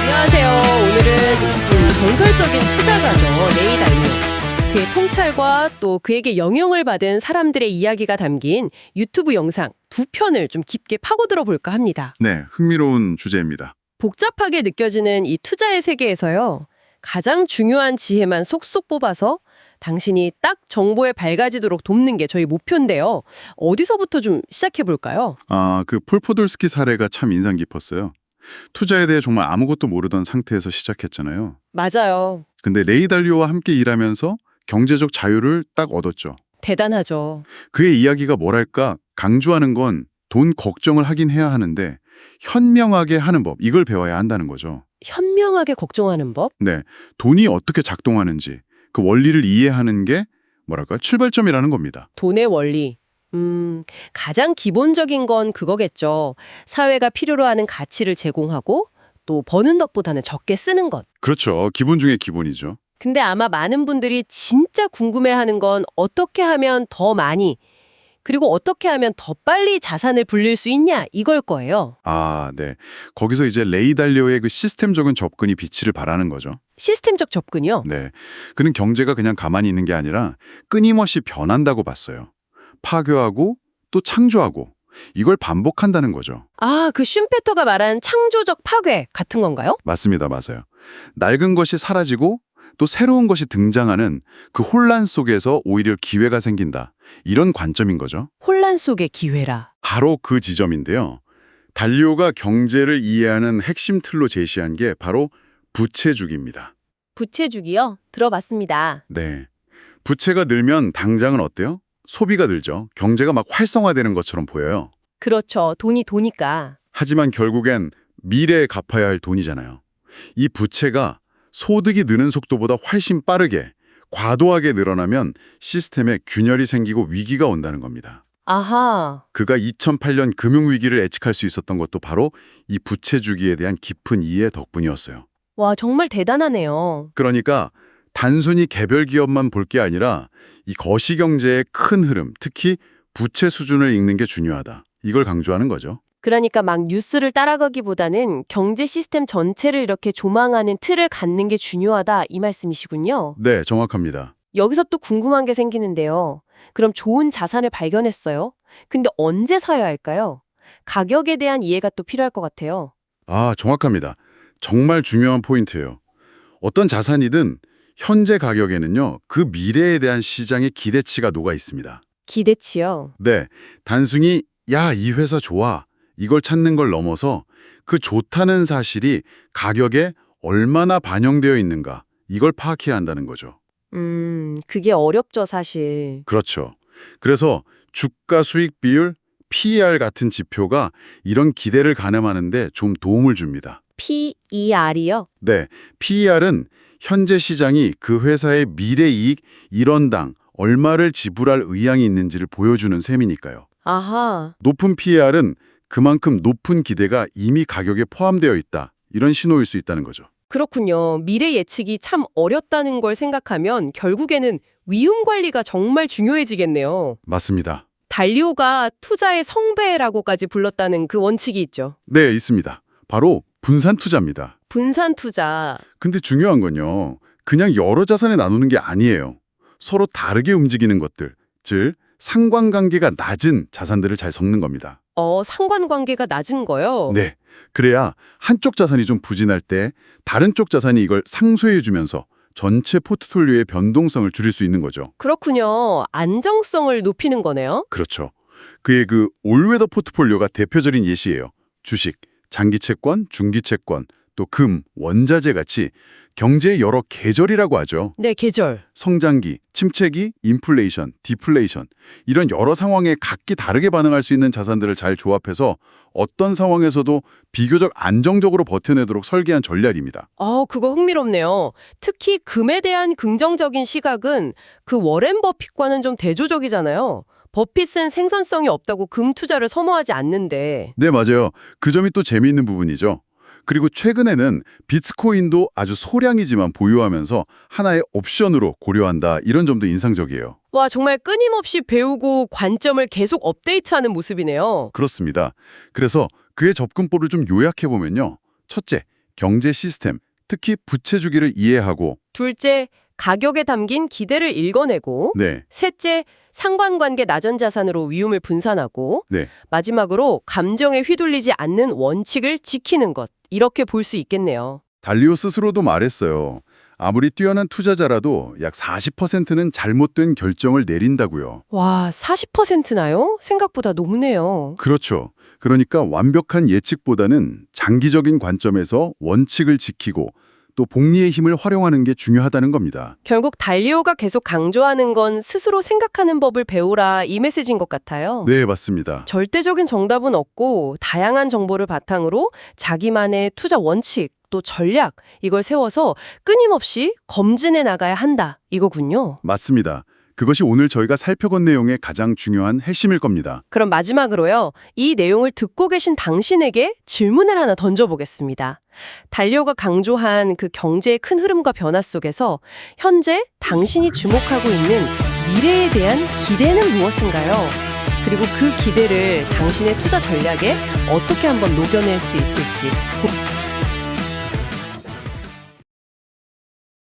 안녕하세요. 오늘은 음, 전설적인 투자자죠. 레이 달리오. 그의 통찰과 또 그에게 영향을 받은 사람들의 이야기가 담긴 유튜브 영상 두 편을 좀 깊게 파고들어 볼까 합니다. 네, 흥미로운 주제입니다. 복잡하게 느껴지는 이 투자의 세계에서요. 가장 중요한 지혜만 쏙쏙 뽑아서 당신이 딱 정보에 밝아지도록 돕는 게 저희 목표인데요. 어디서부터 좀 시작해 볼까요? 아, 그 폴포돌스키 사례가 참 인상 깊었어요. 투자에 대해 정말 아무것도 모르던 상태에서 시작했잖아요. 맞아요. 근데 레이 달리오와 함께 일하면서 경제적 자유를 딱 얻었죠. 대단하죠. 그의 이야기가 뭐랄까 강조하는 건 돈 걱정을 하긴 해야 하는데 현명하게 하는 법 이걸 배워야 한다는 거죠. 현명하게 걱정하는 법? 네, 돈이 어떻게 작동하는지 그 원리를 이해하는 게 뭐랄까 출발점이라는 겁니다. 돈의 원리. 음, 가장 기본적인 건 그거겠죠. 사회가 필요로 하는 가치를 제공하고 또 버는 덕보다는 적게 쓰는 것. 그렇죠. 기본 중에 기본이죠. 근데 아마 많은 분들이 진짜 궁금해하는 건 어떻게 하면 더 많이 그리고 어떻게 하면 더 빨리 자산을 불릴 수 있냐 이걸 거예요. 아, 네. 거기서 이제 레이 달리오의 그 시스템적인 접근이 빛을 발하는 거죠. 시스템적 접근이요. 네. 그는 경제가 그냥 가만히 있는 게 아니라 끊임없이 변한다고 봤어요. 파괴하고 또 창조하고 이걸 반복한다는 거죠. 아, 그 슌페터가 말한 창조적 파괴 같은 건가요? 맞습니다. 맞아요. 낡은 것이 사라지고 또 새로운 것이 등장하는 그 혼란 속에서 오히려 기회가 생긴다. 이런 관점인 거죠. 혼란 속의 기회라. 바로 그 지점인데요. 달리오가 경제를 이해하는 핵심 틀로 제시한 게 바로 부채주기입니다. 부채주기요? 들어봤습니다. 네. 부채가 늘면 당장은 어때요? 소비가 늘죠. 경제가 막 활성화되는 것처럼 보여요. 그렇죠. 돈이 도니까. 하지만 결국엔 미래에 갚아야 할 돈이잖아요. 이 부채가 소득이 느는 속도보다 훨씬 빠르게 과도하게 늘어나면 시스템에 균열이 생기고 위기가 온다는 겁니다. 아하. 그가 2008년 금융위기를 예측할 수 있었던 것도 바로 이 부채 주기에 대한 깊은 이해 덕분이었어요. 와, 정말 대단하네요. 그러니까 단순히 개별 기업만 볼 게 아니라 이 거시경제의 큰 흐름, 특히 부채 수준을 읽는 게 중요하다. 이걸 강조하는 거죠. 그러니까 막 뉴스를 따라가기보다는 경제 시스템 전체를 이렇게 조망하는 틀을 갖는 게 중요하다 이 말씀이시군요. 네, 정확합니다. 여기서 또 궁금한 게 생기는데요. 그럼 좋은 자산을 발견했어요. 근데 언제 사야 할까요? 가격에 대한 이해가 또 필요할 것 같아요. 아, 정확합니다. 정말 중요한 포인트예요. 어떤 자산이든 현재 가격에는요, 그 미래에 대한 시장의 기대치가 녹아 있습니다. 기대치요. 네, 단순히 야, 이 회사 좋아. 이걸 찾는 걸 넘어서 그 좋다는 사실이 가격에 얼마나 반영되어 있는가 이걸 파악해야 한다는 거죠. 음, 그게 어렵죠, 사실. 그렇죠. 그래서 주가 수익 비율, PER 같은 지표가 이런 기대를 가늠하는데 좀 도움을 줍니다. PER이요? 네, PER은 현재 시장이 그 회사의 미래 이익 1원당 얼마를 지불할 의향이 있는지를 보여주는 셈이니까요. 아하. 높은 PER은 그만큼 높은 기대가 이미 가격에 포함되어 있다. 이런 신호일 수 있다는 거죠. 그렇군요. 미래 예측이 참 어렵다는 걸 생각하면 결국에는 위험 관리가 정말 중요해지겠네요. 맞습니다. 달리오가 투자의 성배라고까지 불렀다는 그 원칙이 있죠. 네, 있습니다. 바로 분산 투자입니다. 분산 투자. 근데 중요한 건요. 그냥 여러 자산에 나누는 게 아니에요. 서로 다르게 움직이는 것들, 즉 상관관계가 낮은 자산들을 잘 섞는 겁니다. 어, 상관관계가 낮은 거요? 네. 그래야 한쪽 자산이 좀 부진할 때 다른 쪽 자산이 이걸 상쇄해 주면서 전체 포트폴리오의 변동성을 줄일 수 있는 거죠. 그렇군요. 안정성을 높이는 거네요. 그렇죠. 그의 그 올웨더 포트폴리오가 대표적인 예시예요. 주식, 장기 채권, 중기 채권, 또 금, 원자재 같이 경제의 여러 계절이라고 하죠. 네, 계절. 성장기, 침체기, 인플레이션, 디플레이션 이런 여러 상황에 각기 다르게 반응할 수 있는 자산들을 잘 조합해서 어떤 상황에서도 비교적 안정적으로 버텨내도록 설계한 전략입니다. 아, 그거 흥미롭네요. 특히 금에 대한 긍정적인 시각은 그 워렌 버핏과는 좀 대조적이잖아요. 버핏은 생산성이 없다고 금 투자를 선호하지 않는데 네, 맞아요. 그 점이 또 재미있는 부분이죠. 그리고 최근에는 비트코인도 아주 소량이지만 보유하면서 하나의 옵션으로 고려한다 이런 점도 인상적이에요. 와, 정말 끊임없이 배우고 관점을 계속 업데이트하는 모습이네요. 그렇습니다. 그래서 그의 접근법을 좀 요약해 보면요. 첫째, 경제 시스템, 특히 부채 주기를 이해하고 둘째, 가격에 담긴 기대를 읽어내고 네, 셋째, 상관관계 나전 자산으로 위험을 분산하고 네. 마지막으로 감정에 휘둘리지 않는 원칙을 지키는 것. 이렇게 볼 수 있겠네요. 달리오 스스로도 말했어요. 아무리 뛰어난 투자자라도 약 40%는 잘못된 결정을 내린다고요. 와, 40%나요? 생각보다 높네요. 그렇죠. 그러니까 완벽한 예측보다는 장기적인 관점에서 원칙을 지키고 또 복리의 힘을 활용하는 게 중요하다는 겁니다. 결국 달리오가 계속 강조하는 건 스스로 생각하는 법을 배우라 이 메시지인 것 같아요. 네, 맞습니다. 절대적인 정답은 없고 다양한 정보를 바탕으로 자기만의 투자 원칙 또 전략 이걸 세워서 끊임없이 검진해 나가야 한다 이거군요. 맞습니다. 그것이 오늘 저희가 살펴본 내용의 가장 중요한 핵심일 겁니다. 그럼 마지막으로요. 이 내용을 듣고 계신 당신에게 질문을 하나 던져보겠습니다. 달리오가 강조한 그 경제의 큰 흐름과 변화 속에서 현재 당신이 주목하고 있는 미래에 대한 기대는 무엇인가요? 그리고 그 기대를 당신의 투자 전략에 어떻게 한번 녹여낼 수 있을지